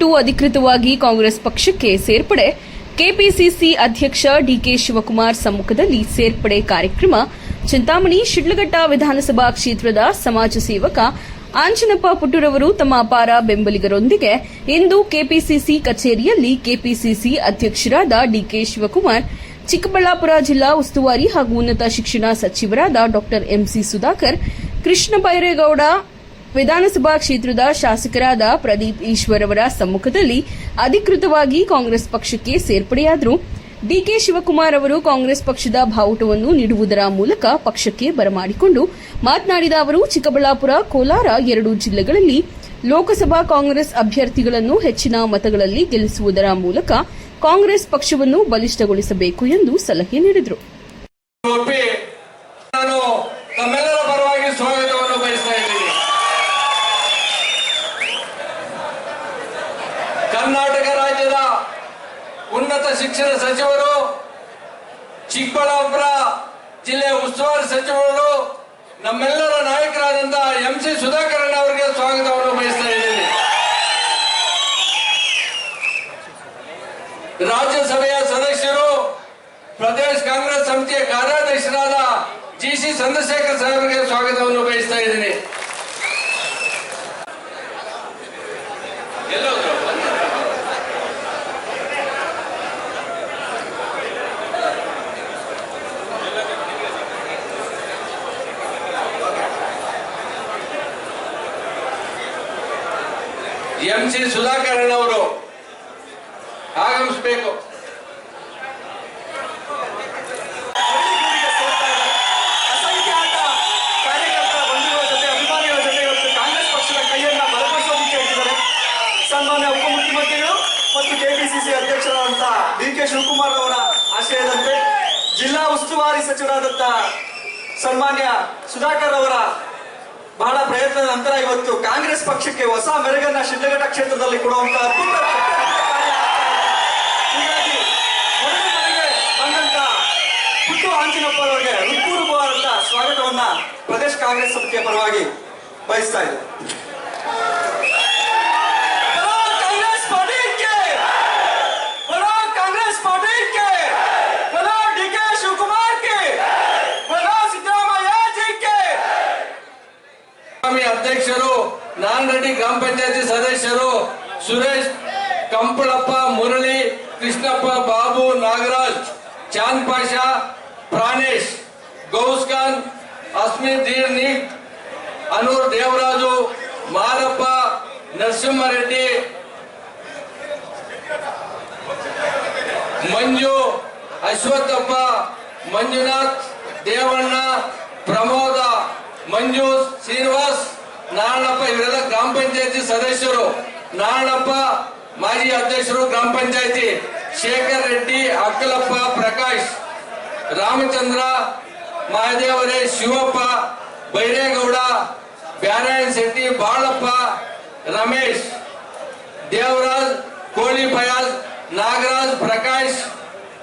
To ಅಧಿಕೃತವಾಗಿ ಕಾಂಗ್ರೆಸ್ ಪಕ್ಷಕ್ಕೆ ಸೇರ್ಪಡೆ. ಕೆಪಿಸಿಸಿ ಅಧ್ಯಕ್ಷ ಡಿಕೆ ಶಿವಕುಮಾರ್ ಸಮ್ಮುಖದಲ್ಲಿ ಸೇರ್ಪಡೆ ಕಾರ್ಯಕ್ರಮ. ಚಿಂತಾಮಣಿ ಶಿಡ್ಲಘಟ್ಟ ವಿಧಾನಸಭಾ ಕ್ಷೇತ್ರದ ಸಮಾಜ ಸೇವಕ ಆಂಜನಪ್ಪ ಪುಟ್ಟರವರು ತಮ್ಮ ಅಪಾರ ಬೆಂಬಲಿಗರೊಂದಿಗೆ ಇಂದು ಕೆಪಿಸಿಸಿ ಕಚೇರಿಯಲ್ಲಿ ಕೆಪಿಸಿಸಿ ಅಧ್ಯಕ್ಷರಾದ ಡಿಕೆ ಶಿವಕುಮಾರ್, ಚಿಕ್ಕಬಳ್ಳಾಪುರ ಜಿಲ್ಲಾ ಉಸ್ತುವಾರಿ ಹಾಗೂ ಉನ್ನತ ಶಿಕ್ಷಣ ಸಚಿವರಾದ ಡಾ ಎಂಸಿ ಸುಧಾಕರ್, ಕೃಷ್ಣ ಬೈರೇಗೌಡ ವಿಧಾನಸಭಾ ಕ್ಷೇತ್ರದ ಶಾಸಕರಾದ ಪ್ರದೀಪ್ ಈಶ್ವರ್ ಅವರ ಸಮ್ಮುಖದಲ್ಲಿ ಅಧಿಕೃತವಾಗಿ ಕಾಂಗ್ರೆಸ್ ಪಕ್ಷಕ್ಕೆ ಸೇರ್ಪಡೆಯಾದರು. ಡಿಕೆ ಶಿವಕುಮಾರ್ ಅವರು ಕಾಂಗ್ರೆಸ್ ಪಕ್ಷದ ಬಾವುಟವನ್ನು ನೀಡುವುದರ ಮೂಲಕ ಪಕ್ಷಕ್ಕೆ ಬರಮಾಡಿಕೊಂಡು ಮಾತನಾಡಿದ ಅವರು, ಚಿಕ್ಕಬಳ್ಳಾಪುರ, ಕೋಲಾರ ಎರಡೂ ಜಿಲ್ಲೆಗಳಲ್ಲಿ ಲೋಕಸಭಾ ಕಾಂಗ್ರೆಸ್ ಅಭ್ಯರ್ಥಿಗಳನ್ನು ಹೆಚ್ಚಿನ ಮತಗಳಲ್ಲಿ ಗೆಲ್ಲಿಸುವುದರ ಮೂಲಕ ಕಾಂಗ್ರೆಸ್ ಪಕ್ಷವನ್ನು ಬಲಿಷ್ಠಗೊಳಿಸಬೇಕು ಎಂದು ಸಲಹೆ ನೀಡಿದರು ಒಪ್ಪಿ ನಾನು ತಮ್ಮೆಲ್ಲರ ಪರವಾಗಿ ಸ್ವಾಗತವನ್ನು ಬಯಸ್ತಾ ಇದ್ದೀನಿ ಕರ್ನಾಟಕ ರಾಜ್ಯದ ಉನ್ನತ ಶಿಕ್ಷಣ ಸಚಿವರು ಚಿಕ್ಕಬಳ್ಳಾಪುರ ಜಿಲ್ಲೆಯ ಉಸ್ತುವಾರಿ ಸಚಿವರು ನಮ್ಮೆಲ್ಲರ ನಾಯಕರಾದಂತಹ ಎಂ ಸಿ ಸುಧಾಕರಣ್ಣ ಅವರಿಗೆ ಸ್ವಾಗತವನ್ನು ಬಯಸ್ತಾ ಇದ್ದೀನಿ ರಾಜ್ಯಸಭೆಯ ಸದಸ್ಯರು, ಪ್ರದೇಶ ಕಾಂಗ್ರೆಸ್ ಸಮಿತಿಯ ಕಾರ್ಯಾಧ್ಯಕ್ಷರಾದ ಜಿ ಸಿ ಚಂದ್ರಶೇಖರ್ ಸಾಹೇಬರಿಗೆ ಸ್ವಾಗತವನ್ನು ಬಯಸ್ತಾ ಇದ್ದೀನಿ ಎಲ್ಲೋದ್ರು? ಎಂ ಸಿ ಸುಧಾಕರನ್ ಅವರು. ಆಗಮಿಸಬೇಕು. ಸನ್ಮಾನ್ಯ ಉಪಮುಖ್ಯಮಂತ್ರಿಗಳು ಮತ್ತು ಕೆಪಿಸಿಸಿ ಡಿ ಕೆ ಶಿವಕುಮಾರ್ ಅವರ ಆಶಯದಂತೆ ಜಿಲ್ಲಾ ಉಸ್ತುವಾರಿ ಸಚಿವರಾದಂತ ಸನ್ಮಾನ್ಯ ಸುಧಾಕರ್ ಅವರ ಬಹಳ ಪ್ರಯತ್ನದ ನಂತರ ಇವತ್ತು ಕಾಂಗ್ರೆಸ್ ಪಕ್ಷಕ್ಕೆ ಹೊಸ ಮೆರುಗನ್ನ ಶಿಡ್ಲಘಟ್ಟ ಕ್ಷೇತ್ರದಲ್ಲಿ ಕೊಡುವಂತಹ ಅದ್ಭುತ ಬಂದಂತ ಸ್ವಾಗತವನ್ನ ಪ್ರದೇಶ ಕಾಂಗ್ರೆಸ್ ಸಮಿತಿಯ ಪರವಾಗಿ ಬಯಸ್ತಾ ಇದೆ ಅಧ್ಯಕ್ಷರು ನಾನ್ರೆಡ್ಡಿ ಗ್ರಾಮ ಪಂಚಾಯತಿ ಸದಸ್ಯರು ಸುರೇಶ್ ಕಂಪಳಪ್ಪ ಮುರಳಿ ಕೃಷ್ಣಪ್ಪ ಬಾಬು ನಾಗರಾಜ್ ಚಾಂದ್ ಪಾಷಾ ಪ್ರಾಣೇಶ್ ಗೌಸ್ ಖಾನ್ ಅಸ್ಮಿತ್ ದೀರ್ನಿಕ್ ಅನೂರ್ ದೇವರಾಜು ಮಾರಪ್ಪ ನರಸಿಂಹರೆಡ್ಡಿ ಮಂಜು ಅಶ್ವತ್ಥಪ್ಪ ಮಂಜುನಾಥ್ ದೇವಣ್ಣ ಪ್ರಮೋದ ಮಂಜು ಶ್ರೀನಿವಾಸ್ ನಾರಾಯಣಪ್ಪ ಇವರೆಲ್ಲ ಗ್ರಾಮ ಪಂಚಾಯತಿ ಸದಸ್ಯರು. ನಾರಾಯಣಪ್ಪ ಮಾಜಿ ಅಧ್ಯಕ್ಷರು ಗ್ರಾಮ ಪಂಚಾಯತಿ. ಶೇಖರ್ ರೆಡ್ಡಿ, ಅಕ್ಕಲಪ್ಪ, ಪ್ರಕಾಶ್, ರಾಮಚಂದ್ರ, ಮಹದೇವರೇ, ಶಿವಪ್ಪ, ಬೈರೇಗೌಡ, ಬ್ಯಾರಾಯಣ್ ಶೆಟ್ಟಿ, ಬಾಳಪ್ಪ, ರಮೇಶ್, ದೇವರಾಜ್, ಕೋಳಿ ಫಯಾಜ್, ನಾಗರಾಜ್, ಪ್ರಕಾಶ್,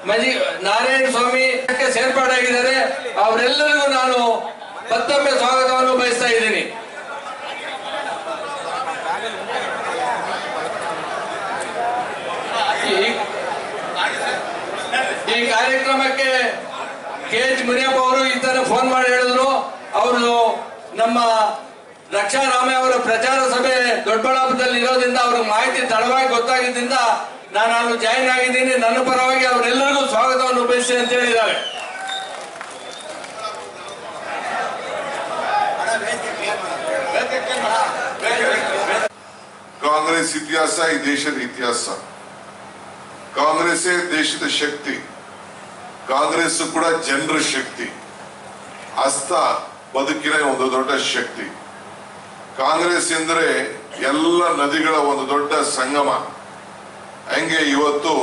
ಮಜಿ, ನಾರಾಯಣ ಸ್ವಾಮಿ ಸೇರ್ಪಾಡಾಗಿದ್ದಾರೆ? ಅವರೆಲ್ಲರಿಗೂ ನಾನು ಮತ್ತೊಮ್ಮೆ ಸ್ವಾಗತವನ್ನು ಬಯಸ್ತಾ ಇದ್ದೀನಿ ಈ- ಈ ಕಾರ್ಯಕ್ರಮಕ್ಕೆ ಕೆ ಎಚ್ ಮುನಿಯಪ್ಪ ಅವರು ಈ ತರ ಫೋನ್ ಮಾಡಿ ಹೇಳಿದ್ರು. ಅವರು ನಮ್ಮ ರಕ್ಷಾ ರಾಮೆ ಅವರ ಪ್ರಚಾರ ಸಭೆ ದೊಡ್ಡಬಳ್ಳಾಪುರದಲ್ಲಿ ಇರೋದ್ರಿಂದ ಅವ್ರ ಮಾಹಿತಿ ತಡವಾಗಿ ಗೊತ್ತಾಗಿದ್ದರಿಂದ ನಾನು ಅಲ್ಲಿ ಜಾಯಿನ್ ಆಗಿದ್ದೀನಿ. ನನ್ನ ಪರವಾಗಿ ಅವರೆಲ್ಲರಿಗೂ ಸ್ವಾಗತವನ್ನು ಬಯಸಿ ಅಂತ ಹೇಳಿದ್ದಾರೆ. ಕಾಂಗ್ರೆಸ್ ಇತಿಹಾಸ ಈ ದೇಶದ ಇತಿಹಾಸ. ಕಾಂಗ್ರೆಸ್ ದೇಶದ ಶಕ್ತಿ. ಕಾಂಗ್ರೆಸ್ ಕೂಡ ಜನರ ಶಕ್ತಿ. ಅಸ್ತ ಬದುಕಿನ ಒಂದು ದೊಡ್ಡ ಶಕ್ತಿ. ಕಾಂಗ್ರೆಸ್ ಎಂದರೆ ಎಲ್ಲ ನದಿಗಳ ಒಂದು ದೊಡ್ಡ ಸಂಗಮ. ಹಂಗೆ ಇವತ್ತು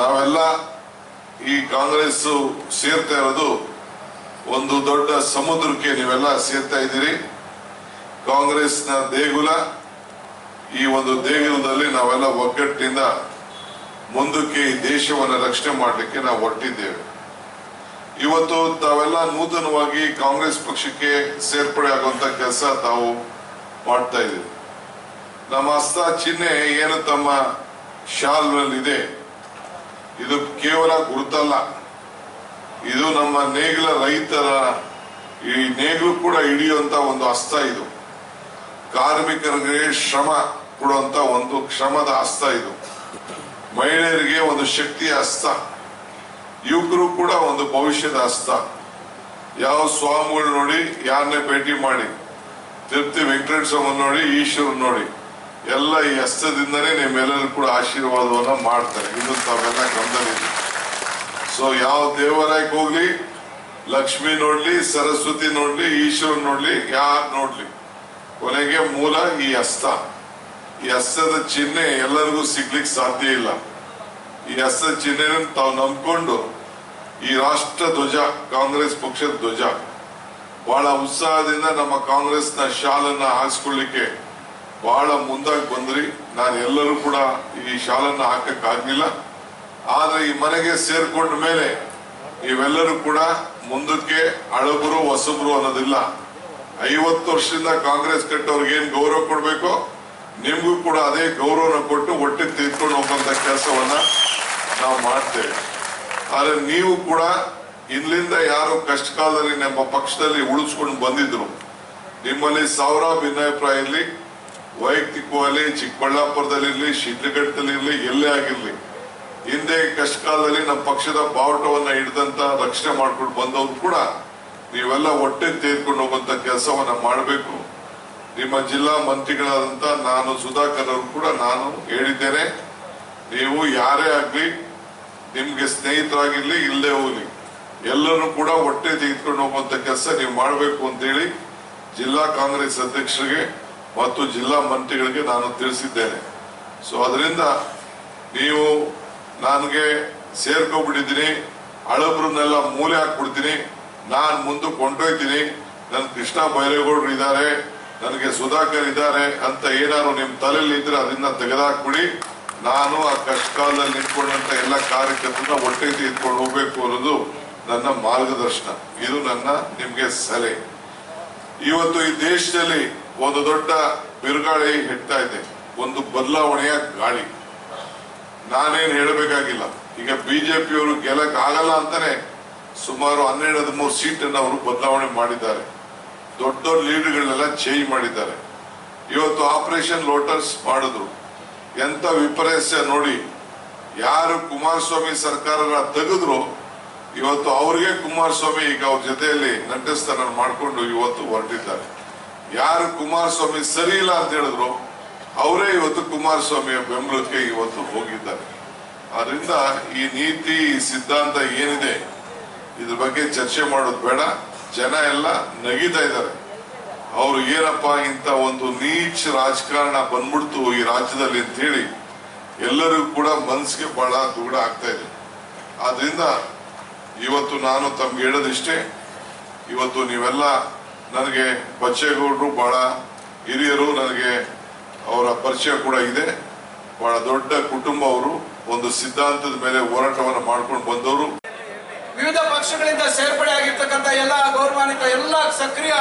ನಾವೆಲ್ಲ ಈ ಕಾಂಗ್ರೆಸ್ ಸೇರ್ತಾ ಇರೋದು ಒಂದು ದೊಡ್ಡ ಸಮುದ್ರಕ್ಕೆ ನೀವೆಲ್ಲ ಸೇರ್ತಾ ಇದ್ದೀರಿ. ಕಾಂಗ್ರೆಸ್ನ ದೇಗುಲ, ಈ ಒಂದು ದೇಗುಲದಲ್ಲಿ ನಾವೆಲ್ಲ ಒಗ್ಗಟ್ಟಿನಿಂದ ಮುಂದಕ್ಕೆ ಈ ದೇಶವನ್ನು ರಕ್ಷಣೆ ಮಾಡಲಿಕ್ಕೆ ನಾವು ಹೊರಟಿದ್ದೇವೆ. ಇವತ್ತು ತಾವೆಲ್ಲ ನೂತನವಾಗಿ ಕಾಂಗ್ರೆಸ್ ಪಕ್ಷಕ್ಕೆ ಸೇರ್ಪಡೆ ಆಗುವಂತ ಕೆಲಸ ತಾವು ಮಾಡ್ತಾ ಇದ್ದೀವಿ ನಮ್ಮ ಹಸ್ತ ಚಿಹ್ನೆ ಏನು ತಮ್ಮ ಶಾಲ್ನಲ್ಲಿ ಇದೆ ಇದು ಕೇವಲ ಗುರುತಲ್ಲ. ಇದು ನಮ್ಮ ನೇಗಿಲ ರೈತರ, ಈ ನೇಗಿಲು ಕೂಡ ಹಿಡಿಯುವಂತ ಒಂದು ಹಸ್ತ ಇದು. ಕಾರ್ಮಿಕರಿಗೆ ಶ್ರಮ ಕೊಡುವಂತ ಒಂದು ಶ್ರಮದ ಹಸ್ತ ಇದು. ಮಹಿಳೆಯರಿಗೆ ಒಂದು ಶಕ್ತಿಯ ಹಸ್ತ, ಯುವಕರು ಕೂಡ ಒಂದು ಭವಿಷ್ಯದ ಹಸ್ತ. ಯಾವ ಸ್ವಾಮಿಗಳು ನೋಡಿ, ಯಾರನ್ನೇ ಭೇಟಿ ಮಾಡಿ, ತೃಪ್ತಿ ವೆಂಕಟೇಶ್ವರ ನೋಡಿ ಈಶ್ವರ್ ನೋಡಿ, ಎಲ್ಲ ಈ ಹಸ್ತದಿಂದನೇ ನಿಮ್ಮೆಲ್ಲರೂ ಕೂಡ ಆಶೀರ್ವಾದವನ್ನ ಮಾಡ್ತಾರೆ. ಇನ್ನು ತಾವೆಲ್ಲ ಗಮನದಲ್ಲಿ ಸೊ ಯಾವ ದೇವಾಲಯಕ್ಕೆ ಹೋಗ್ಲಿ, ಲಕ್ಷ್ಮಿ ನೋಡ್ಲಿ, ಸರಸ್ವತಿ ನೋಡ್ಲಿ ಈಶ್ವರ್ ನೋಡ್ಲಿ, ಯಾರು ನೋಡ್ಲಿ, ಕೊನೆಗೆ ಮೂಲ ಈ ಹಸ್ತ. ಈ ಹಸ್ತದ ಚಿಹ್ನೆ ಎಲ್ಲರಿಗೂ ಸಿಗ್ಲಿಕ್ಕೆ ಸಾಧ್ಯ ಇಲ್ಲ. ಈ ಹಸ್ತದ ಚಿಹ್ನೆ ತಾವು ನಂಬಿಕೊಂಡು ಈ ರಾಷ್ಟ್ರ ಧ್ವಜ, ಕಾಂಗ್ರೆಸ್ ಪಕ್ಷದ ಧ್ವಜ, ಬಹಳ ಉತ್ಸಾಹದಿಂದ ನಮ್ಮ ಕಾಂಗ್ರೆಸ್ನ ಶಾಲನ್ನ ಹಾಕಿಸ್ಕೊಳ್ಳಿಕ್ಕೆ ಬಹಳ ಮುಂದಾಗಿ ಬಂದ್ರಿ. ನಾನು ಎಲ್ಲರೂ ಕೂಡ ಈ ಶಾಲನ್ನ ಹಾಕಕ್ ಆಗ್ಲಿಲ್ಲ. ಆದ್ರೆ ಈ ಮನೆಗೆ ಸೇರ್ಕೊಂಡ ಮೇಲೆ ಇವೆಲ್ಲರೂ ಕೂಡ ಮುಂದಕ್ಕೆ ಹಳಬರು, ಹೊಸಬರು ಅನ್ನೋದಿಲ್ಲ. ಐವತ್ತು ವರ್ಷದಿಂದ ಕಾಂಗ್ರೆಸ್ ಕಟ್ಟೋರ್ಗೆ ಏನ್ ಗೌರವ ಕೊಡ್ಬೇಕೋ ನಿಮ್ಗೂ ಕೂಡ ಅದೇ ಗೌರವನ ಕೊಟ್ಟು ಒಟ್ಟಿಗೆ ತೆಗೆದುಕೊಂಡು ಹೋಗುವಂತ ಕೆಲಸವನ್ನ ನಾವು ಮಾಡ್ತೇವೆ. ಆದ್ರೆ ನೀವು ಕೂಡ ಇಲ್ಲಿಂದ ಯಾರು ಕಷ್ಟ ಕಾಲದಲ್ಲಿ ನಮ್ಮ ಪಕ್ಷದಲ್ಲಿ ಉಳಿಸ್ಕೊಂಡು ಬಂದಿದ್ರು. ನಿಮ್ಮಲ್ಲಿ ಸಾವಿರ ಭಿನ್ನಾಭಿಪ್ರಾಯ ಇರಲಿ. ವೈಯಕ್ತಿಕವಾಗಿ ಚಿಕ್ಕಬಳ್ಳಾಪುರದಲ್ಲಿರ್ಲಿ ಶಿಡ್ಲಘಟ್ಟದಲ್ಲಿರ್ಲಿ ಎಲ್ಲೇ ಆಗಿರ್ಲಿ. ಹಿಂದೆ ಕಷ್ಟ ಕಾಲದಲ್ಲಿ ನಮ್ಮ ಪಕ್ಷದ ಬಾವುಟವನ್ನ ಹಿಡಿದಂತ ರಕ್ಷಣೆ ಮಾಡ್ಕೊಂಡು ಬಂದವರು ಕೂಡ ನೀವೆಲ್ಲ ಒಟ್ಟೆ ತೆಗೆದುಕೊಂಡು ಹೋಗುವಂತ ಕೆಲಸವನ್ನ ಮಾಡಬೇಕು. ನಿಮ್ಮ ಜಿಲ್ಲಾ ಮಂತ್ರಿಗಳಾದಂತ ನಾನು ಸುಧಾಕರ್ ಅವರು ಕೂಡ ನಾನು ಹೇಳಿದ್ದೇನೆ. ನೀವು ಯಾರೇ ಆಗ್ಲಿ ನಿಮ್ಗೆ ಸ್ನೇಹಿತರಾಗಿರ್ಲಿ ಇಲ್ಲದೆ ಹೋಗ್ಲಿ. ಎಲ್ಲರೂ ಕೂಡ ಹೊಟ್ಟೆ ತೆಗೆದುಕೊಂಡು ಹೋಗುವಂತ ಕೆಲಸ ನೀವು ಮಾಡಬೇಕು ಅಂತೇಳಿ ಜಿಲ್ಲಾ ಕಾಂಗ್ರೆಸ್ ಅಧ್ಯಕ್ಷರಿಗೆ ಮತ್ತು ಜಿಲ್ಲಾ ಮಂತ್ರಿಗಳಿಗೆ ನಾನು ತಿಳಿಸಿದ್ದೇನೆ. ಸೊ ಅದರಿಂದ ನೀವು ನನಗೆ ಸೇರ್ಕೊಂಡ್ಬಿಟ್ಟಿದ್ದೀನಿ. ಹಳಬ್ರನ್ನೆಲ್ಲ ಮೂಲೆ ಹಾಕ್ಬಿಡ್ತೀನಿ. ನಾನು ಮುಂದೆ ಕೊಂಡೊಯ್ತೀನಿ ನನ್ನ ಕೃಷ್ಣ ಬೈರೇಗೌಡರು ಇದ್ದಾರೆ. ನನಗೆ ಸುಧಾಕರ್ ಇದ್ದಾರೆ ಅಂತ ಏನಾದ್ರು ನಿಮ್ ತಲೆಯಲ್ಲಿ ಇದ್ರೆ ಅದನ್ನ ತೆಗೆದಾಕ್ಬಿಡಿ. ನಾನು ಆ ಕಷ್ಟ ಕಾಲದಲ್ಲಿ ನಿಂತ್ಕೊಂಡಂತ ಎಲ್ಲ ಕಾರ್ಯಕರ್ತರನ್ನ ಒಟ್ಟಿಗೆ ತೆಗೆದುಕೊಂಡು ಹೋಗ್ಬೇಕು ಅನ್ನೋದು ನನ್ನ ಮಾರ್ಗದರ್ಶನ. ಇದು ನನ್ನ, ನಿಮ್ಗೆ ಸಲಹೆ. ಇವತ್ತು ಈ ದೇಶದಲ್ಲಿ ಒಂದು ದೊಡ್ಡ ಬಿರುಗಾಳಿ ಹೆಟ್ತಾ ಇದೆ. ಒಂದು ಬದಲಾವಣೆಯ ಗಾಳಿ. ನಾನೇನು ಹೇಳಬೇಕಾಗಿಲ್ಲ. ಈಗ ಬಿಜೆಪಿಯವರು ಗೆಲ್ಲಕ್ ಆಗಲ್ಲ ಅಂತಾನೆ ಸುಮಾರು ಹನ್ನೆರಡು ಹದಿಮೂರು ಸೀಟನ್ನು ಅವರು ಬದಲಾವಣೆ ಮಾಡಿದ್ದಾರೆ. ದೊಡ್ಡ ದೊಡ್ಡ ಲೀಡ್ಗಳನ್ನೆಲ್ಲ ಚೇಂಜ್ ಮಾಡಿದ್ದಾರೆ. ಇವತ್ತು ಆಪರೇಷನ್ ಲೋಟರ್ಸ್ ಮಾಡಿದ್ರು. ಎಂತ ವಿಪರ್ಯಾಸ ನೋಡಿ, ಯಾರು ಕುಮಾರಸ್ವಾಮಿ ಸರ್ಕಾರ ತೆಗೆದ್ರು, ಇವತ್ತು ಅವ್ರಿಗೆ ಕುಮಾರಸ್ವಾಮಿ ಈಗ ಅವ್ರ ಜೊತೆಯಲ್ಲಿ ನಂಟಸ್ಥಾನ ಮಾಡಿಕೊಂಡು ಇವತ್ತು ಹೊರಟಿದ್ದಾರೆ. ಯಾರು ಕುಮಾರಸ್ವಾಮಿ ಸರಿ ಇಲ್ಲ ಅಂತ ಹೇಳಿದ್ರು, ಅವರೇ ಇವತ್ತು ಕುಮಾರಸ್ವಾಮಿಯ ಬೆಂಬಲಕ್ಕೆ ಇವತ್ತು ಹೋಗಿದ್ದಾರೆ. ಆದ್ರಿಂದ ಈ ನೀತಿ ಸಿದ್ಧಾಂತ ಏನಿದೆ, ಇದ್ರ ಬಗ್ಗೆ ಚರ್ಚೆ ಮಾಡೋದು ಬೇಡ. ಜನ ಎಲ್ಲ ನಗಿತಾ ಇದ್ದಾರೆ. ಅವರು ಏನಪ್ಪ ಇಂತ ಒಂದು ನೀಚ ರಾಜಕಾರಣ ಬಂದ್ಬಿಡ್ತು ಈ ರಾಜ್ಯದಲ್ಲಿ ಅಂತ ಹೇಳಿ ಎಲ್ಲರಿಗೂ ಕೂಡ ಮನಸ್ಸಿಗೆ ಬಹಳ ದುಗುಡ ಆಗ್ತಾ ಇದೆ. ಆದ್ರಿಂದ ಇವತ್ತು ನಾನು ತಮ್ಗೆ ಹೇಳೋದಿಷ್ಟೇ, ಇವತ್ತು ನೀವೆಲ್ಲ ನನಗೆ ಬಚ್ಚೇಗೌಡರು ಬಹಳ ಹಿರಿಯರು, ನನಗೆ ಅವರ ಪರಿಚಯ ಕೂಡ ಇದೆ. ಬಹಳ ದೊಡ್ಡ ಕುಟುಂಬ ಅವರು, ಒಂದು ಸಿದ್ಧಾಂತದ ಮೇಲೆ ಹೋರಾಟವನ್ನು ಮಾಡ್ಕೊಂಡು ಬಂದವರು. ವಿವಿಧ ಪಕ್ಷಗಳಿಂದ ಸೇರ್ಪಡೆ ಆಗಿರ್ತಕ್ಕಂಥ ಎಲ್ಲ ಗೌರವಾನ್ವಿತ ಎಲ್ಲ ಸಕ್ರಿಯ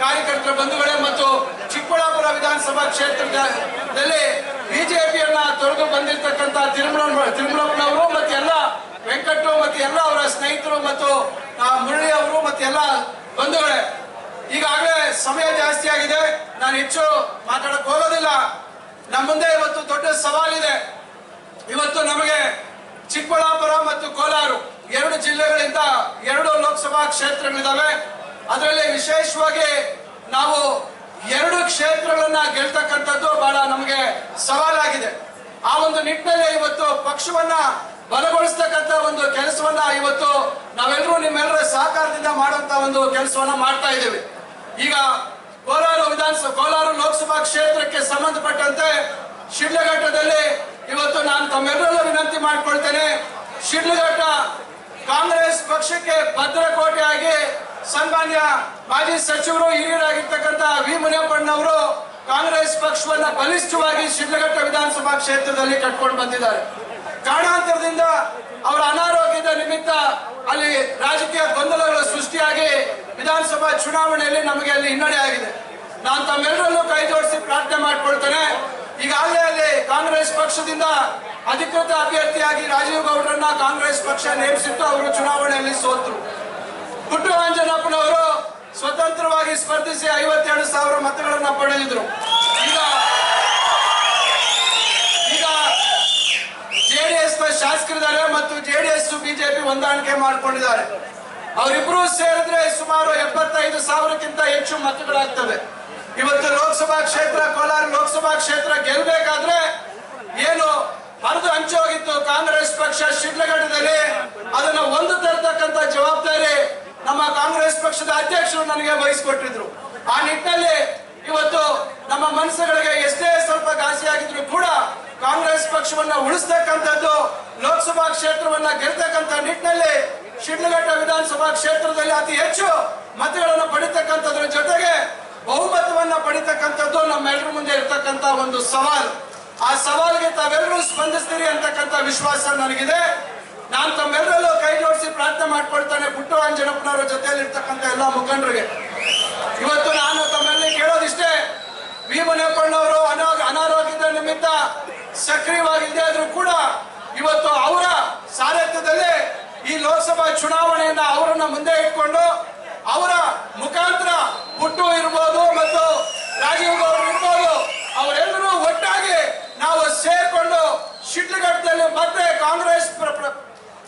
ಕಾರ್ಯಕರ್ತರ ಬಂಧುಗಳೇ ಮತ್ತು ಚಿಕ್ಕಬಳ್ಳಾಪುರ ವಿಧಾನಸಭಾ ಕ್ಷೇತ್ರದಲ್ಲಿ ಬಿಜೆಪಿಯನ್ನ ತೊರೆದು ಬಂದಿರತಕ್ಕಂತ ತಿರುಮಲ ತಿರುಮಲಪ್ಪನವರು ಮತ್ತೆ ಎಲ್ಲ ವೆಂಕಟ್ಟು ಮತ್ತೆ ಎಲ್ಲ ಅವರ ಸ್ನೇಹಿತರು ಮತ್ತು ಮುರಳಿ ಅವರು ಮತ್ತೆ ಎಲ್ಲ ಬಂಧುಗಳೇ. ಈಗಾಗಲೇ ಸಮಯ ಜಾಸ್ತಿ ಆಗಿದೆ. ನಾನು ಹೆಚ್ಚು ಮಾತಾಡಕ್ ಹೋಗೋದಿಲ್ಲ. ನಮ್ಮ ಮುಂದೆ ಇವತ್ತು ದೊಡ್ಡ ಸವಾಲಿದೆ. ಇವತ್ತು ನಮಗೆ ಚಿಕ್ಕಬಳ್ಳಾಪುರ ಮತ್ತು ಕೋಲಾರ ಎರಡು ಜಿಲ್ಲೆಗಳಿಂದ ಎರಡು ಲೋಕಸಭಾ ಕ್ಷೇತ್ರಗಳಿದ್ದಾವೆ. ಅದರಲ್ಲಿ ವಿಶೇಷವಾಗಿ ನಾವು ಎರಡು ಕ್ಷೇತ್ರಗಳನ್ನ ಗೆಲ್ತಕ್ಕಂಥದ್ದು ಬಹಳ ನಮಗೆ ಸವಾಲಾಗಿದೆ. ಆ ಒಂದು ನಿಟ್ಟಿನಲ್ಲಿ ಇವತ್ತು ಪಕ್ಷವನ್ನ ಬಲಗೊಳಿಸ್ತಕ್ಕಂಥ ಒಂದು ಕೆಲಸವನ್ನ ಇವತ್ತು ನಾವೆಲ್ಲರೂ ನಿಮ್ಮೆಲ್ಲರ ಸಹಕಾರದಿಂದ ಮಾಡುವಂತ ಒಂದು ಕೆಲಸವನ್ನ ಮಾಡ್ತಾ ಇದ್ದೀವಿ. ಈಗ ಕೋಲಾರ ವಿಧಾನಸಭಾ ಕೋಲಾರ ಲೋಕಸಭಾ ಕ್ಷೇತ್ರಕ್ಕೆ ಸಂಬಂಧಪಟ್ಟಂತೆ ಶಿಡ್ಲಘಟ್ಟದಲ್ಲಿ ಇವತ್ತು ನಾನು ತಮ್ಮೆಲ್ಲರಲ್ಲೂ ವಿನಂತಿ ಮಾಡ್ಕೊಳ್ತೇನೆ. ಶಿಡ್ಲಘಟ್ಟ ಕಾಂಗ್ರೆಸ್ ಪಕ್ಷಕ್ಕೆ ಭದ್ರಕೋಟೆಯಾಗಿ ಸನ್ಮಾನ್ಯ ಮಾಜಿ ಸಚಿವರು, ಹಿರಿಯರಾಗಿರ್ತಕ್ಕಂಥ ವಿ. ಮುನಿಯಪ್ಪಣ್ಣವರು ಕಾಂಗ್ರೆಸ್ ಪಕ್ಷವನ್ನ ಬಲಿಷ್ಠವಾಗಿ ಶಿಡ್ಲಘಟ್ಟ ವಿಧಾನಸಭಾ ಕ್ಷೇತ್ರದಲ್ಲಿ ಕಟ್ಕೊಂಡು ಬಂದಿದ್ದಾರೆ. ಕಾರಣಾಂತರದಿಂದ ಅವರ ಅನಾರೋಗ್ಯದ ನಿಮಿತ್ತ ಅಲ್ಲಿ ರಾಜಕೀಯ ಗೊಂದಲಗಳು ಸೃಷ್ಟಿಯಾಗಿ ವಿಧಾನಸಭಾ ಚುನಾವಣೆಯಲ್ಲಿ ನಮಗೆ ಅಲ್ಲಿ ಹಿನ್ನಡೆ ಆಗಿದೆ. ನಾನು ತಮ್ಮೆಲ್ಲರಲ್ಲೂ ಕೈ ಜೋಡಿಸಿ ಪ್ರಾರ್ಥನೆ ಮಾಡ್ಕೊಳ್ತೇನೆ. ಈಗಾಗಲೇ ಅಲ್ಲಿ ಕಾಂಗ್ರೆಸ್ ಪಕ್ಷದಿಂದ ಅಧಿಕೃತ ಅಭ್ಯರ್ಥಿಯಾಗಿ ರಾಜೀವ್ ಗೌಡ್ರನ್ನ ಕಾಂಗ್ರೆಸ್ ಪಕ್ಷ ನೇಮಿಸಿತ್ತು. ಅವರು ಚುನಾವಣೆಯಲ್ಲಿ ಸೋತರು. ಪುಟ್ಟು ಆಂಜನಪ್ಪನವರು ಸ್ವತಂತ್ರವಾಗಿ ಸ್ಪರ್ಧಿಸಿ ಐವತ್ತೆರಡು ಸಾವಿರ ಮತಗಳನ್ನ ಪಡೆದಿದ್ರು. ಈಗ ಈಗ ಜೆಡಿಎಸ್ನ ಶಾಸಕರಿದ್ದಾರೆ ಮತ್ತು ಜೆಡಿಎಸ್ ಬಿಜೆಪಿ ಹೊಂದಾಣಿಕೆ ಮಾಡಿಕೊಂಡಿದ್ದಾರೆ. ಅವರಿಬ್ರು ಸೇರಿದ್ರೆ ಸುಮಾರು ಎಪ್ಪತ್ತೈದು ಸಾವಿರಕ್ಕಿಂತ ಹೆಚ್ಚು ಮತಗಳಾಗ್ತವೆ. ಇವತ್ತು ಲೋಕಸಭಾ ಕ್ಷೇತ್ರ, ಕೋಲಾರ ಲೋಕಸಭಾ ಕ್ಷೇತ್ರ ಗೆಲ್ಲಬೇಕಾದ್ರೆ ಏನು ಹರಿದು ಹಂಚೋಗಿತ್ತು ಕಾಂಗ್ರೆಸ್ ಪಕ್ಷ ಶಿಡ್ಲಘಟ್ಟದಲ್ಲಿ ಅದನ್ನ ಒಂದು ತರತಕ್ಕಂತ ಜವಾಬ್ದಾರಿ ನಮ್ಮ ಕಾಂಗ್ರೆಸ್ ಪಕ್ಷದ ಅಧ್ಯಕ್ಷರು ನನಗೆ ವಹಿಸಿಕೊಟ್ಟಿದ್ರು. ಆ ನಿಟ್ಟಿನಲ್ಲಿ ಇವತ್ತು ನಮ್ಮ ಮನಸ್ಸುಗಳಿಗೆ ಎಷ್ಟೇ ಸ್ವಲ್ಪ ಘಾಸಿ ಆಗಿದ್ರು ಕೂಡ ಕಾಂಗ್ರೆಸ್ ಪಕ್ಷವನ್ನ ಉಳಿಸ್ತಕ್ಕಂಥದ್ದು ಲೋಕಸಭಾ ಕ್ಷೇತ್ರವನ್ನ ಗೆಲ್ತಕ್ಕಂಥ ನಿಟ್ಟಿನಲ್ಲಿ ಶಿಡ್ಲಘಟ್ಟ ವಿಧಾನಸಭಾ ಕ್ಷೇತ್ರದಲ್ಲಿ ಅತಿ ಹೆಚ್ಚು ಮತಗಳನ್ನು ಪಡಿತಕ್ಕಂಥದ್ರ ಜೊತೆಗೆ ಬಹುಮತವನ್ನ ಪಡಿತಕ್ಕಂಥದ್ದು ನಮ್ಮೆಲ್ಲರ ಮುಂದೆ ಇರ್ತಕ್ಕಂಥ ಒಂದು ಸವಾಲು. ಆ ಸವಾಲಿಗೆ ತಾವೆಲ್ಲರೂ ಸ್ಪಂದಿಸ್ತೀರಿ ಅಂತಕ್ಕಂಥ ವಿಶ್ವಾಸ ನನಗಿದೆ. ನಾನು ತಮ್ಮೆಲ್ಲರಲ್ಲೂ ಕೈ ಜೋಡಿಸಿ ಪ್ರಾರ್ಥನೆ ಮಾಡ್ಕೊಳ್ತಾನೆ. ಪುಟ್ಟು ಅಂಜನಪ್ಪನವರ ಜೊತೆಯಲ್ಲಿ ಇರ್ತಕ್ಕಂಥ ಎಲ್ಲ ಮುಖಂಡರಿಗೆ. ಇವತ್ತು ನಾನು ತಮ್ಮಲ್ಲಿ ಕೇಳೋದಿಷ್ಟೇ ಭೀಮನೇಪಣ್ಣವರು ಅನಾ, ಅನಾರೋಗ್ಯದ ನಿಮಿತ್ತ ಸಕ್ರಿಯವಾಗಿಲ್ಲದೆ ಆದ್ರೂ ಕೂಡ ಇವತ್ತು ಅವರ ಸಾರಥ್ಯದಲ್ಲಿ ಈ ಲೋಕಸಭಾ ಚುನಾವಣೆಯನ್ನ ಅವರನ್ನ ಮುಂದೆ ಇಟ್ಕೊಂಡು ಅವರ ಮುಖಾಂತರ ಹುಟ್ಟು ಇರ್ಬೋದು ಮತ್ತು ರಾಜೀವ್ ಗೌಡ ಇರ್ಬೋದು ಅವರೆಲ್ಲರೂ ಒಟ್ಟಾಗಿ ನಾವು ಸೇರ್ಕೊಂಡು ಶಿಡ್ಲಘಟ್ಟದಲ್ಲಿ ಮತ್ತೆ ಕಾಂಗ್ರೆಸ್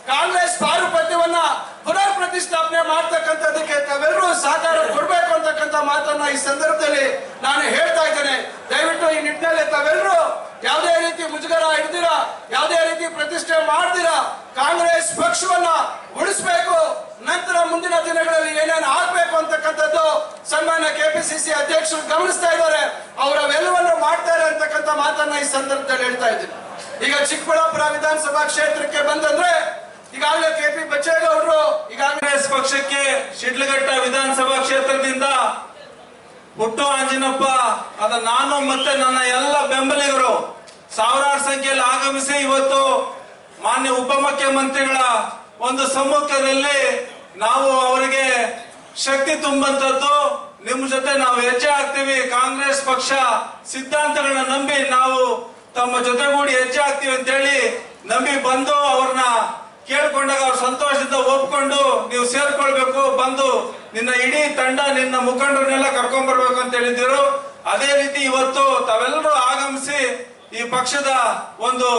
ಕಾಂಗ್ರೆಸ್ ಪಾರುಪತ್ಯವನ್ನ ಪುನರ್ ಪ್ರತಿಷ್ಠಾಪನೆ ಮಾಡ್ತಕ್ಕಂಥದಕ್ಕೆ ತಾವೆಲ್ಲರೂ ಸಹಕಾರ ಕೊಡಬೇಕು ಅಂತಕ್ಕಂಥ ಮಾತನ್ನ ಈ ಸಂದರ್ಭದಲ್ಲಿ ನಾನು ಹೇಳ್ತಾ ಇದ್ದೇನೆ. ದಯವಿಟ್ಟು ಈ ನಿಟ್ಟಿನಲ್ಲಿ ತಾವೆಲ್ಲರೂ ಯಾವುದೇ ರೀತಿ ಮುಜುಗರ ಹಿಡ್ದಿರಾ, ಯಾವುದೇ ರೀತಿ ಪ್ರತಿಷ್ಠೆ ಮಾಡ್ದಿರಾ, ಕಾಂಗ್ರೆಸ್ ಪಕ್ಷವನ್ನ ಉಳಿಸ್ಬೇಕು. ನಂತರ ಮುಂದಿನ ದಿನಗಳಲ್ಲಿ ಏನೇನು ಆಗ್ಬೇಕು ಅಂತಕ್ಕಂಥದ್ದು ಸನ್ಮಾನ್ಯ ಕೆಪಿಸಿಸಿ ಅಧ್ಯಕ್ಷರು ಗಮನಿಸ್ತಾ ಇದ್ದಾರೆ. ಅವರವೆಲ್ಲವನ್ನು ಮಾಡ್ತಾರೆ ಅಂತಕ್ಕಂಥ ಮಾತನ್ನ ಈ ಸಂದರ್ಭದಲ್ಲಿ ಹೇಳ್ತಾ ಇದ್ದೀನಿ. ಈಗ ಚಿಕ್ಕಬಳ್ಳಾಪುರ ವಿಧಾನಸಭಾ ಕ್ಷೇತ್ರಕ್ಕೆ ಬಂದಂದ್ರೆ ಈಗಾಗಲೇ ಕೆ ಪಿ ಬಚ್ಚೇಗೌಡರು ಈಗಾಗಲೇ ಪಕ್ಷಕ್ಕೆ ಶಿಡ್ಲಘಟ್ಟ ವಿಧಾನಸಭಾ ಕ್ಷೇತ್ರದಿಂದ ಹುಟ್ಟು ಆಂಜಿನಪ್ಪ ಅದ ನಾನು ಮತ್ತೆ ನನ್ನ ಎಲ್ಲ ಬೆಂಬಲಿಗರು ಸಾವಿರಾರು ಸಂಖ್ಯೆಯಲ್ಲಿ ಆಗಮಿಸಿ ಇವತ್ತು ಮಾನ್ಯ ಉಪಮುಖ್ಯಮಂತ್ರಿಗಳ ಒಂದು ಸಮ್ಮುಖದಲ್ಲಿ ನಾವು ಅವರಿಗೆ ಶಕ್ತಿ ತುಂಬಂತದ್ದು ನಿಮ್ಮ ಜೊತೆ ನಾವು ಹೆಜ್ಜೆ ಹಾಕ್ತೀವಿ ಕಾಂಗ್ರೆಸ್ ಪಕ್ಷ ಸಿದ್ಧಾಂತಗಳನ್ನ ನಂಬಿ ನಾವು ತಮ್ಮ ಜೊತೆಗೂಡಿ ಹೆಜ್ಜೆ ಹಾಕ್ತೀವಿ ಅಂತೇಳಿ ನಂಬಿ ಬಂದು ಅವ್ರನ್ನ ಕೇಳ್ಕೊಂಡಾಗ ಅವ್ರ ಸಂತೋಷದಿಂದ ಒಪ್ಕೊಂಡು ನೀವು ಸೇರ್ಕೊಳ್ಬೇಕು, ಬಂದು ನಿನ್ನ ಇಡೀ ತಂಡ, ನಿನ್ನ ಮುಖಂಡರನ್ನೆಲ್ಲ ಕರ್ಕೊಂಡ್ ಬರ್ಬೇಕು ಅಂತ ಹೇಳಿದ್ರು. ಅದೇ ರೀತಿ ಇವತ್ತು ತಾವೆಲ್ಲರೂ ಆಗಮಿಸಿ ಈ ಪಕ್ಷದ ಒಂದು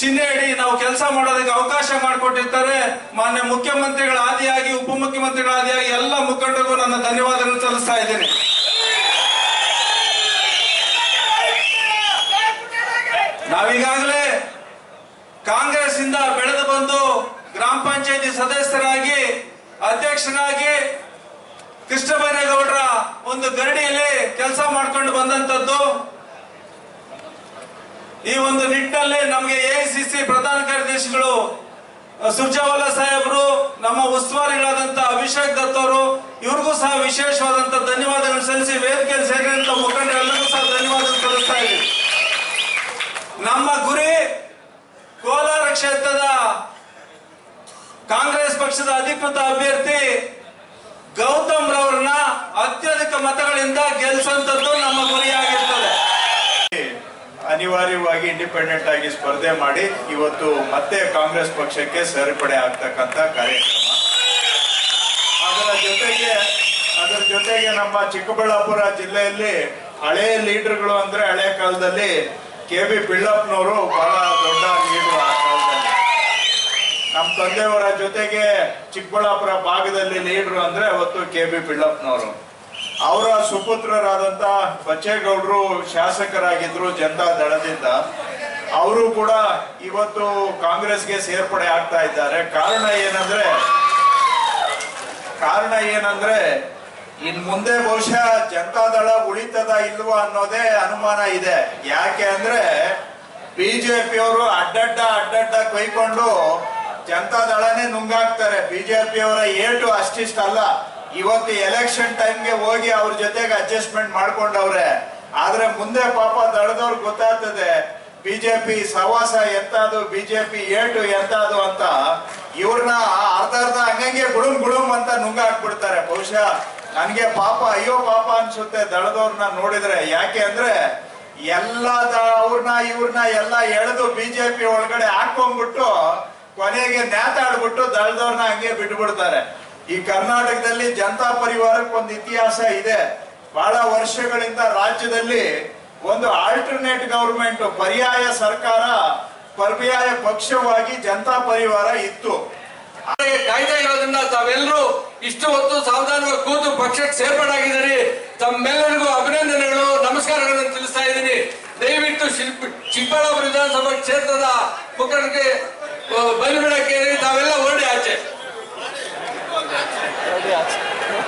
ಚಿಹ್ನೆ ಅಡಿ ನಾವು ಕೆಲಸ ಮಾಡೋದಕ್ಕೆ ಅವಕಾಶ ಮಾಡಿಕೊಟ್ಟಿರ್ತಾರೆ. ಮಾನ್ಯ ಮುಖ್ಯಮಂತ್ರಿಗಳ ಆದಿಯಾಗಿ ಉಪಮುಖ್ಯಮಂತ್ರಿಗಳ ಆದಿಯಾಗಿ ಎಲ್ಲ ಮುಖಂಡರಿಗೂ ನನ್ನ ಧನ್ಯವಾದಗಳನ್ನು ಸಲ್ಲಿಸ್ತಾ ಇದ್ದೇನೆ. ನಾವೀಗಾಗಲೇ ಕಾಂಗ್ರೆಸ್ ಇಂದ ಬೆಳೆದು ಬಂದು ಗ್ರಾಮ ಪಂಚಾಯತಿ ಸದಸ್ಯರಾಗಿ ಅಧ್ಯಕ್ಷನಾಗಿ ಕೃಷ್ಣಬೈರೇಗೌಡರ ಒಂದು ಗರಡಿಯಲ್ಲಿ ಕೆಲಸ ಮಾಡ್ಕೊಂಡು ಬಂದಂತದ್ದು ಈ ಒಂದು ನಿಟ್ಟಿನಲ್ಲಿ ನಮಗೆ ಎಐಸಿಸಿ ಪ್ರಧಾನ ಕಾರ್ಯದರ್ಶಿಗಳು ಸುರ್ಜಾವಾಲ ಸಾಹೇಬರು, ನಮ್ಮ ಉಸ್ತುವಾರಿಗಳಾದಂತ ಅಭಿಷೇಕ್ ದತ್ ಅವರು, ಇವ್ರಿಗೂ ಸಹ ವಿಶೇಷವಾದಂತಹ ಧನ್ಯವಾದಗಳು ಸಲ್ಲಿಸಿ ವೇದಿಕೆಯಲ್ಲಿ ಸೇರಿದಂತ ಮುಖಂಡರೆಲ್ಲರಿಗೂ ಸಹ ಧನ್ಯವಾದ ಸಲ್ಲಿಸ್ತಾ ಇದ್ದೀವಿ ನಮ್ಮ ಗುರಿ ಕೋಲಾರ ಕ್ಷೇತ್ರದ ಕಾಂಗ್ರೆಸ್ ಪಕ್ಷದ ಅಧಿಕೃತ ಅಭ್ಯರ್ಥಿ ಗೌತಮ್ ರವರನ್ನ ಅತ್ಯಧಿಕ ಮತಗಳಿಂದ ಗೆಲ್ಲಿಸುವಂತದ್ದು ನಮ್ಮ ಗುರಿಯಾಗಿರ್ತದೆ. ಅನಿವಾರ್ಯವಾಗಿ ಇಂಡಿಪೆಂಡೆಂಟ್ ಆಗಿ ಸ್ಪರ್ಧೆ ಮಾಡಿ ಇವತ್ತು ಮತ್ತೆ ಕಾಂಗ್ರೆಸ್ ಪಕ್ಷಕ್ಕೆ ಸೇರ್ಪಡೆ ಆಗ್ತಕ್ಕಂತ ಕಾರ್ಯಕ್ರಮ. ಅದರ ಜೊತೆಗೆ ಅದರ ಜೊತೆಗೆ ನಮ್ಮ ಚಿಕ್ಕಬಳ್ಳಾಪುರ ಜಿಲ್ಲೆಯಲ್ಲಿ ಹಳೆ ಲೀಡರ್ಗಳು ಅಂದ್ರೆ ಹಳೆ ಕಾಲದಲ್ಲಿ ಕೆ ಬಿ ಬಿಳ್ಳಪ್ಪನವರು ಬಹಳ ದೊಡ್ಡ ನೀರು ಆ ಕಾಲದಲ್ಲಿ. ನಮ್ಮ ತಂದೆಯವರ ಜೊತೆಗೆ ಚಿಕ್ಕಬಳ್ಳಾಪುರ ಭಾಗದಲ್ಲಿ ಲೀಡ್ರು ಅಂದ್ರೆ ಅವತ್ತು ಕೆ ಬಿ ಬಿಳ್ಳಪ್ಪನವರು. ಅವರ ಸುಪುತ್ರರಾದಂತ ಬಚ್ಚೇಗೌಡರು ಶಾಸಕರಾಗಿದ್ರು ಜನತಾ ದಳದಿಂದ. ಅವರು ಕೂಡ ಇವತ್ತು ಕಾಂಗ್ರೆಸ್ಗೆ ಸೇರ್ಪಡೆ ಆಗ್ತಾ ಇದ್ದಾರೆ. ಕಾರಣ ಏನಂದ್ರೆ ಕಾರಣ ಏನಂದ್ರೆ ಇನ್ ಮುಂದೆ ಬಹುಶಃ ಜನತಾದಳ ಉಳಿತದ ಇಲ್ವಾ ಅನ್ನೋದೇ ಅನುಮಾನ ಇದೆ. ಯಾಕೆ ಅಂದ್ರೆ ಬಿಜೆಪಿಯವರು ಅಡ್ಡಡ್ಡ ಅಡ್ಡಡ್ಡ ಕೈಕೊಂಡು ಜನತಾದಳನೇ ನುಂಗಾಕ್ತಾರೆ. ಬಿಜೆಪಿಯವರ ಏಟು ಅಷ್ಟಿಷ್ಟಲ್ಲ. ಇವತ್ತು ಎಲೆಕ್ಷನ್ ಟೈಮ್ಗೆ ಹೋಗಿ ಅವ್ರ ಜೊತೆಗೆ ಅಡ್ಜಸ್ಟ್ಮೆಂಟ್ ಮಾಡ್ಕೊಂಡವ್ರೆ. ಆದ್ರೆ ಮುಂದೆ ಪಾಪ ದಳದವ್ರಿಗೆ ಗೊತ್ತಾಗ್ತದೆ. ಬಿಜೆಪಿ ಸವಾಸ ಎಂತಾದ್ರು, ಬಿಜೆಪಿ ಏಟು ಎಂತಾದ್ರು ಅಂತ ಇವ್ರನ್ನ ಅರ್ಧ ಅರ್ಧ ಹಂಗಂಗೆ ಗುಡುಮ್ ಗುಡುಮ್ ಅಂತ ನುಂಗಾಕ್ಬಿಡ್ತಾರೆ. ಬಹುಶಃ ನನ್ಗೆ ಪಾಪ, ಅಯ್ಯೋ ಪಾಪ ಅನ್ಸುತ್ತೆ ದಳದವ್ರನ್ನ ನೋಡಿದ್ರೆ. ಯಾಕೆ ಅಂದ್ರೆ ಎಲ್ಲ ಅವ್ರನ್ನ ಇವ್ರನ್ನ ಎಲ್ಲ ಎಳೆದು ಬಿಜೆಪಿ ಒಳಗಡೆ ಹಾಕೊಂಡ್ಬಿಟ್ಟು ಕೊನೆಗೆ ನೇತಾಡ್ಬಿಟ್ಟು ದಳದವ್ರನ್ನ ಹಂಗೆ ಬಿಟ್ಬಿಡ್ತಾರೆ. ಈ ಕರ್ನಾಟಕದಲ್ಲಿ ಜನತಾ ಪರಿವಾರಕ್ಕೆ ಒಂದು ಇತಿಹಾಸ ಇದೆ. ಬಹಳ ವರ್ಷಗಳಿಂದ ರಾಜ್ಯದಲ್ಲಿ ಒಂದು ಆಲ್ಟರ್ನೇಟ್ ಗವರ್ಮೆಂಟ್ ಪರ್ಯಾಯ ಸರ್ಕಾರ, ಪರ್ಯಾಯ ಪಕ್ಷವಾಗಿ ಜನತಾ ಪರಿವಾರ ಇತ್ತು. ಕಾಯ್ತಾ ಇರೋದ್ರಿಂದ ತಾವೆಲ್ಲರೂ ಇಷ್ಟು ಹೊತ್ತು ಸಾವಧಾನವಾಗಿ ಕೂತು ಪಕ್ಷಕ್ಕೆ ಸೇರ್ಪಡಾಗಿದ್ದೀರಿ ತಮ್ಮೆಲ್ಲರಿಗೂ ಅಭಿನಂದನೆಗಳು, ನಮಸ್ಕಾರಗಳನ್ನು ತಿಳಿಸ್ತಾ ಇದ್ದೀನಿ. ದಯವಿಟ್ಟು ಶಿಲ್ಪ ಚಿಕ್ಕಬಳ್ಳಾಪುರ ವಿಧಾನಸಭಾ ಕ್ಷೇತ್ರದ ಮುಖಂಡಕ್ಕೆ ಬಲಿಬಿಡಕ್ಕೆ ತಾವೆಲ್ಲ ಓಡಿ ಆಚೆ.